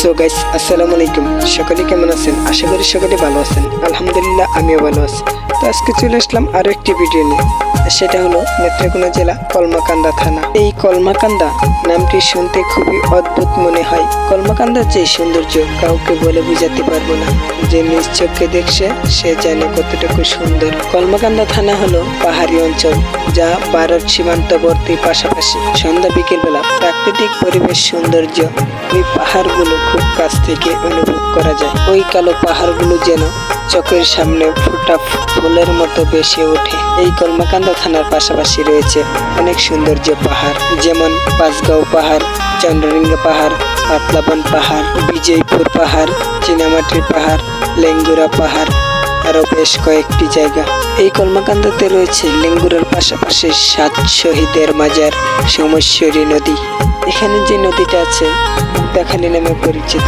So guys আসসালামু আলাইকুম। সকলে কেমন আছেন? আশা করি সকলে ভালো আছেন। আলহামদুলিল্লাহ, আমিও ভালো আছি। তো আজকে চলে আসলাম আরও একটি ভিডিও নিয়ে। সেটা হলো নেত্রকোনা জেলা কলমাকান্দা থানা। এই কলমাকান্দা নামটি শুনতে খুবই অদ্ভুত মনে হয়। কলমাকান্দার যে সৌন্দর্য কাউকে বলে বুঝাতে পারব না। যে নিজ চোখে দেখছে, সে জানে কতটুকু সুন্দর। কলমাকান্দা থানা হলো পাহাড়ি অঞ্চল, যা ভারত সীমান্তবর্তী পাশাপাশি সন্ধ্যা বিকেল বেলা প্রাকৃতিক পরিবেশ সৌন্দর্য। এই পাহাড়গুলো কাছ থেকে অনুভব করা যায়। ওই কালো পাহাড়গুলো যেন চোখের সামনে ফোটা ফুলের মতো বেশি ওঠে। এই কলমাকান্দা থানার পাশাপাশি রয়েছে অনেক সৌন্দর্য পাহাড়, যেমন পাঁচগাঁও পাহাড় চন্দ্রলিঙ্গ পাহাড়, পাতলাবন পাহাড়, বিজয়পুর পাহাড়, চীনামাটির পাহাড়, লেঙ্গুরা পাহাড়, আরও বেশ কয়েকটি জায়গা। এই কলমাকান্দাতে রয়েছে লেঙ্গুরার পাশাপাশি সাত শহীদের মাজার সোমেশ্বরী নদী। এখানে যে নদীটা আছে উদ্দাখালী নামে পরিচিত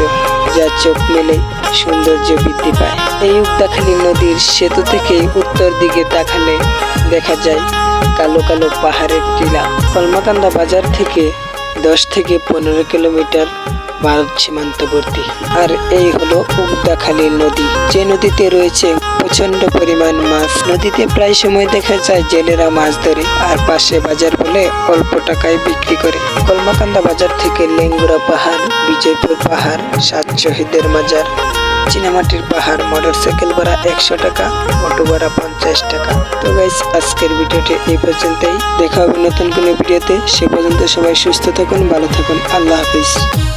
যা চোখ মেলে সৌন্দর্য বৃদ্ধি পায়। এই উক্তাখালী নদীর সেতু থেকে উত্তর দিকে তাকালে দেখা যায় কালো কালো পাহাড়ের টিলা। কলমাকান্দা বাজার থেকে দশ থেকে পনেরো কিলোমিটার ভারত সীমান্তবর্তী। আর এই হলো উগদাখালী নদী। যে নদীতে রয়েছে প্রচণ্ড পরিমাণ মাছ, নদীতে প্রায় সময় দেখা যায় জেলেরা মাছ ধরে, আর পাশে বাজার বলে অল্প টাকায় বিক্রি করে। কলমাকান্দা বাজার থেকে লেঙ্গুরা পাহাড়, বিজয়পুর পাহাড়, সাত শহীদের মাজার। চীনামাটির পাহাড় মোটর সাইকেল ভাড়া একশো টাকা, অটো ভাড়া পঞ্চাশ টাকা। তো গাইস আজকের ভিডিওটি এই পর্যন্তই। দেখা হবে নতুন কোনো ভিডিওতে। সে পর্যন্ত সবাই সুস্থ থাকুন, ভালো থাকুন। আল্লাহ হাফিজ।